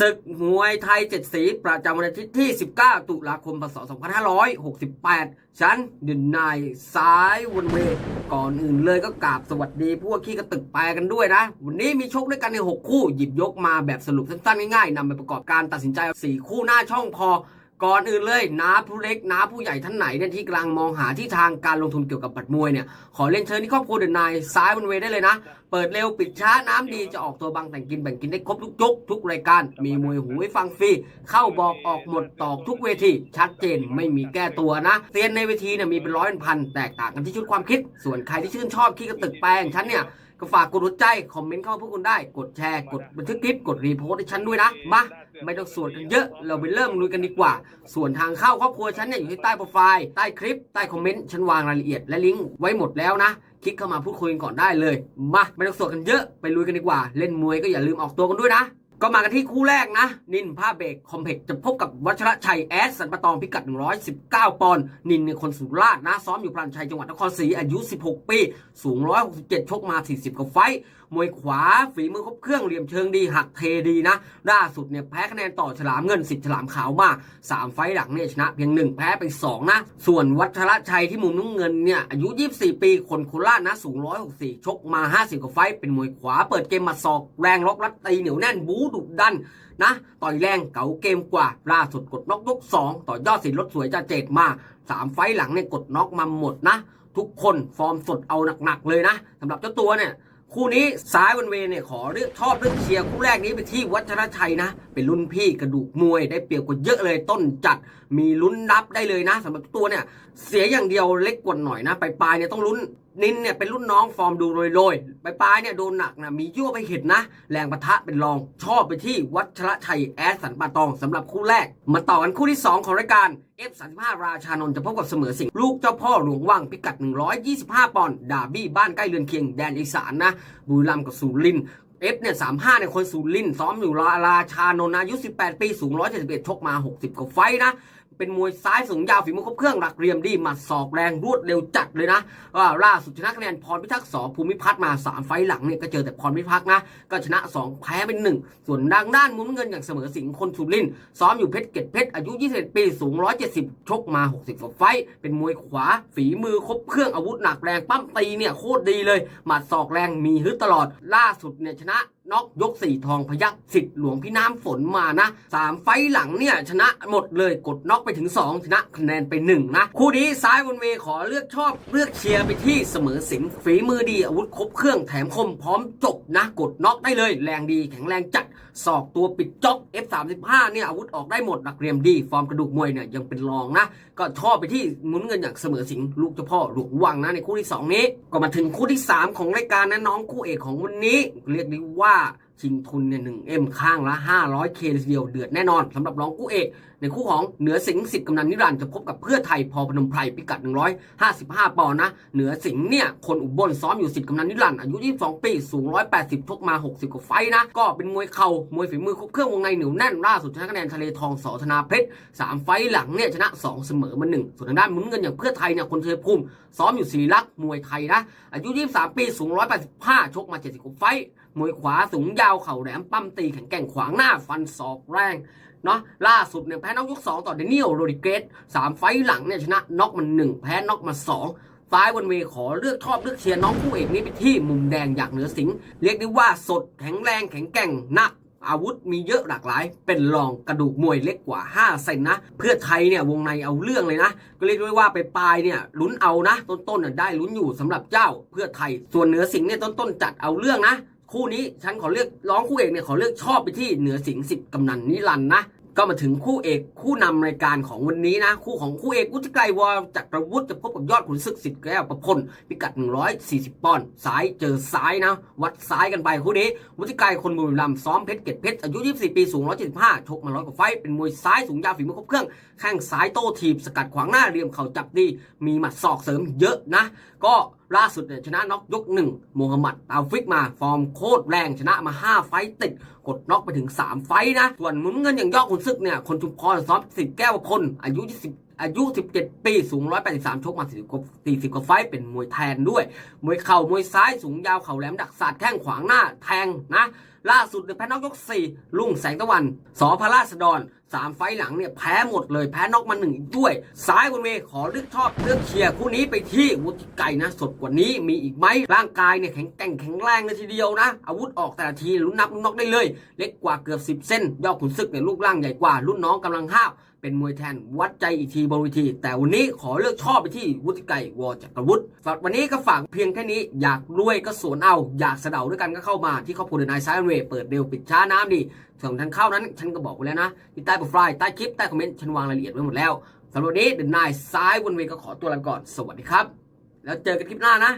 ศึกมวยไทยเจ็ดสีประจำวันอาทิตย์ที่ 19 ตุลาคมพศ 2568ฉันดินนายซ้ายวันเวย์ก่อนอื่นเลยก็กราบสวัสดีพวกขี้กระตึกแปรกันด้วยนะ วันนี้มีชกด้วยกันใน 6 คู่ หยิบยกมาแบบสรุปสั้นๆ ง่ายๆนำไปประกอบการตัดสินใจ 4 คู่หน้าช่องพอ ก่อนอื่นเลยน้าผู้เล็กน้าผู้ใหญ่ท่านไหนเนี่ยที่กำลังมองหาที่ทางการลงทุนเกี่ยวกับบัตรมวยเนี่ยขอเรียนเชิญที่ครอบครัวเดินนายซ้ายบนเวได้เลยนะ เปิดเร็วปิดช้าน้ำดีจะออกตัวบางแต่งกินแบ่งกินได้ครบทุกยกทุกรายการ มีมวยหูให้ฟังฟรีเข้าบอกออกหมดตอกทุกเวทีชัดเจนไม่มีแก้ตัวนะเซียนในเวทีเนี่ยมีเป็นร้อยเป็นพันแตกต่างกันที่ชุดความคิด ส่วนใครที่ชื่นชอบขี้กระตึกแปลงฉันเนี่ย ก็ฝากกดหัวใจ คอมเมนต์เข้าพวกคุณได้ กดแชร์ กดบันทึกคลิป กดรีโพสต์ให้ฉันด้วยนะ มา ไม่ต้องสวนกันเยอะ เราไปเริ่มลุยกันดีกว่า ส่วนทางเข้าครอบครัวฉันเนี่ยอยู่ที่ใต้โปรไฟล์ ใต้คลิป ใต้คอมเมนต์ ฉันวางรายละเอียดและลิงก์ไว้หมดแล้วนะ คลิกเข้ามาพูดคุยกันก่อนได้เลย มา ไม่ต้องสวนกันเยอะ ไปลุยกันดีกว่า เล่นมวยก็อย่าลืมออกตัวกันด้วยนะ ก็มากันที่คู่แรกนะ นินผ้าเบรกคอมเพกจะพบกับวัชระชัยแอสสันปะตองพิกัด 119 ปอนด์นินเนี่ยคนสุราษฎร์นะ ซ้อมอยู่พลันชัยจังหวัดนครศรีอายุ 16 ปี สูง 167 ชกมา 40 กว่าไฟ มวยขวาฝีมือครบเครื่องเหลี่ยมเชิงดีหักเทดีนะล่าสุดเนี่ยแพ้คะแนนต่อฉลามเงินสิทธิ์ฉลามขาวมา3ไฟหลังเนี่ยชนะเพียง1แพ้ไป2นะ ส่วนวัชรชัยที่มุมน้ำเงินเนี่ยอายุ 24 ปีคนโคราชนะสูง 164 ชกมา 50 กว่าไฟเป็นมวยขวาเปิดเกมมาศอกแรงล็อกรัดตีเหนียวแน่นบูดุดันนะต่อยแรงเก๋าเกมกว่าล่าสุดกดน็อกยก2ต่อยอดสินรถสวยจะเจ็ดมา3ไฟหลังเนี่ยกดน็อกมาหมดนะ ทุกคนฟอร์มสดเอาหนักๆเลยนะสำหรับเจ้าตัวเนี่ย คู่นี้ซ้ายวันเวเนี่ยขอเลือกชอบเลือกเชียร์คู่แรกนี้ไปที่วัชรชัยนะ เป็นรุ่นพี่กระดูกมวยได้เปรียบกว่าเยอะเลยต้นจัด มีลุ้นนับได้เลยนะสำหรับตัวเนี่ยเสียอย่างเดียวเล็กกว่าหน่อยนะปลายๆเนี่ยต้องลุ้นนินเนี่ยเป็นรุ่นน้องฟอร์มดูโรยๆปลายๆเนี่ยโดนหนักนะมียั่วไปเห็นนะ แรงปะทะเป็นรองชอบไปที่วัชรชัยแอสสันปาตองสำหรับคู่แรก มาต่อกันคู่ที่ 2 ของรายการ F35 ราชานนท์จะพบกับเสมอสิงลูกเจ้าพ่อหลวงว่างพิกัด 125 ปอนด์ดาบี้บ้านใกล้เรือนเคียงแดนอีสานนะบุรีรัมย์กับสุรินทร์ เอฟเนี่ยสามห้าเนี่ยคนสุรินซ้อมอยู่ราราชานนอายุ18ปีสูง171ชกมา60กว่าไฟนะเป็นมวยซ้ายสูงยาวฝีมือครบเครื่องหลักเรียมดีมัดศอกแรงรวดเร็วจัดเลยนะว่าล่าสุดชนะคะแนนพรพิทักษ์สอภูมิพัฒน์มา 3 ไฟหลังเนี่ยก็เจอแต่พรพิทักษ์นะ ก็ชนะ 2 แพ้เป็น 1 ส่วนดังด้านมุมเงินอย่างเสมอสิงห์คนสุรินซ้อมอยู่เพชรเกตเพชรอายุ21ปีสูง 170 ชกมา 60กว่าไฟ เป็นมวยขวาฝีมือครบเครื่องอาวุธหนักแรงปั้มตีเนี่ยโคตรดีเลยหมัดศอกแรงมีฮึดตลอดล่าสุดเนี่ยชนะな。 น็อกยกสี่ทองพยักสิทธิ์หลวงพี่น้ำฝนมานะสามไฟหลังเนี่ยชนะหมดเลยกดน็อกไปถึง 2 ชนะคะแนนไป 1 นะ คู่นี้ซ้ายบนเวขอเลือกชอบเลือกเชียร์ไปที่เสมอสิงฝีมือดีอาวุธครบเครื่องแถมคมพร้อมจบนะกดน็อกได้เลย แรงดีแข็งแรงจัดศอกตัวปิดจ็อก F35 เนี่ยอาวุธออกได้หมดหลักเรียมดี ฟอร์มกระดูกมวยเนี่ยยังเป็นรองนะ ก็ชอบไปที่มุนเงินอย่างเสมอสิงลูกเจ้าพ่อหลวงวังนะในคู่ที่ 2 นี้ ก็มาถึงคู่ที่ 3 ของรายการนะน้องคู่เอกของวันนี้ เรียกได้ว่าชิงทุนเนี่ยหนึ่งเอ็มข้างละ 500 เคเดียวเดือดแน่นอนสำหรับรองคู่เอก ในคู่ของเหนือสิงห์สิทธิ์กำนันนิรันดร์จะพบกับเพื่อไทยพอพนมไพรพิกัด 155 ปอนด์นะ เหนือสิงห์เนี่ย คนอุบลซ้อมอยู่สิทธิ์กำนันนิรันดร์อายุ 22 ปีสูง 180 ชกมา 60 กว่าไฟนะ ก็เป็นมวยเข่ามวยฝีมือครบเครื่องวงในเหนียวแน่นล่าสุดชนะคะแนนทะเลทองสอธนาเพชรสามไฟหลังเนี่ยชนะ 2 เสมอมาหนึ่งส่วนทางด้านมุนเงินอย่างเพื่อไทยเนี่ยคนเทยภูมิซ้อมอยู่ศิริลักษ์มวยไทยนะอายุ 23 ปีสูง 185 ชกมา 70 กว่าไฟ มวยขวาสูงยาวเข่าแหลมปั้มตีแข็งแกร่งขวางหน้าฟันศอกแรงเนาะล่าสุดเนี่ยแพ้น็อกยก2ต่อเดนิเอลโรดิเกสสามไฟหลังเนี่ยชนะน็อกมัน1แพ้น็อกมา2ซ้ายวันเวขอเลือกชอบเลือกเชียร์น้องคู่เอกนี้ไปที่มุมแดงอยากเหนือสิงเรียกได้ว่าสดแข็งแรงแข็งแกร่งหนักอาวุธมีเยอะหลากหลาย เป็นรองกระดูกมวยเล็กกว่า 5 เซนนะ เพื่อไทยเนี่ยวงในเอาเรื่องเลยนะ ก็เรียกได้ว่าไปปลายเนี่ยลุ้นเอานะ ต้นๆน่ะได้ลุ้นอยู่สำหรับเจ้าเพื่อไทย ส่วนเหนือสิงเนี่ยต้นๆจัดเอาเรื่องนะ คู่นี้ฉันขอเลือกร้องคู่เอกเนี่ยขอเลือกชอบไปที่เหนือสิงสิบกำนันนิรันนะก็มาถึงคู่เอกคู่นำรายการของวันนี้นะ คู่ของคู่เอกวุฒิไกรวอจักรวุฒิจะพบกับยอดขุนศึกสิทธิ์แก้วประพลพิกัด 140 ปอนด์ซ้ายเจอซ้ายนะ วัดซ้ายกันไปคู่นี้วุฒิไกรคนบุรีรัมย์ซ้อมเพชรเกตเพชรอายุ 24 ปีสูง 175 ชกมาร้อยกว่าไฟเป็นมวยซ้ายสูงยาวฝีมือครบเครื่องแข้งซ้ายโต้ถีบสกัดขวางหน้าเรียมเข่าจับดี มีหมัดศอกเสริมเยอะนะ ก็ ล่าสุดเนี่ยชนะน็อกยกหนึ่งโมฮัมหมัดตาฟิกมาฟอร์มโคตรแรงชนะมา 5 ไฟต์ติด กดน็อกไปถึง 3 ไฟต์นะ ส่วนมุนเงินอย่างยอดขุนศึกเนี่ย คนชุมพรซ้อมสิบแก้วคน อายุ20อายุ 17 ปี สูง 183 ชกมา 40กว่า40 กว่าไฟต์เป็นมวยแทนด้วย มวยเข่า มวยซ้าย สูงยาว เข่าแหลม ดักศาสตร์แข้งขวางหน้า แทงนะ ล่าสุดเนี่ยแพ้น็อกยก4ลุ่งแสงตะวันสอพระราษฎรสามไฟหลังเนี่ยแพ้หมดเลยแพ้น็อกมาหนึ่งด้วยซ้ายบนเวขอเลือกชอบเลือกเชียร์คู่นี้ไปที่วุฒิไก่นะสดกว่านี้มีอีกไหมร่างกายเนี่ยแข็งแกร่งแข็งแรงเลยทีเดียวนะ อาวุธออกแต่ละทีลุ้นนับลุ้นน็อกได้เลย เล็กกว่าเกือบ 10 เส้น ยอดขุนศึกเนี่ยรูปร่างใหญ่กว่ารุ่นน้องกำลังห้าวเป็นมวยแทนวัดใจอีกทีบนเวที แต่วันนี้ขอเลือกชอบไปที่วุฒิไก่วอจักรวุฒิสำหรับวันนี้ก็ฝากเพียงแค่นี้อยากรวยก็สวนเอา อยากเสะเดาด้วยกันก็เข้ามาที่ครอบครัวเดนายไซเวย์เปิดเร็วปิดช้าน้ำดีส่วนทางเข้านั้น ฉันก็บอกไว้แล้วนะที่ใต้โปรไฟล์ใต้คลิปใต้คอมเมนต์ฉันวางรายละเอียดไว้หมดแล้วสำหรับวันนี้เดนนายซ้ายวนเวย์ก็ขอตัวลาไปก่อนสวัสดีครับ แล้วเจอกันคลิปหน้านะ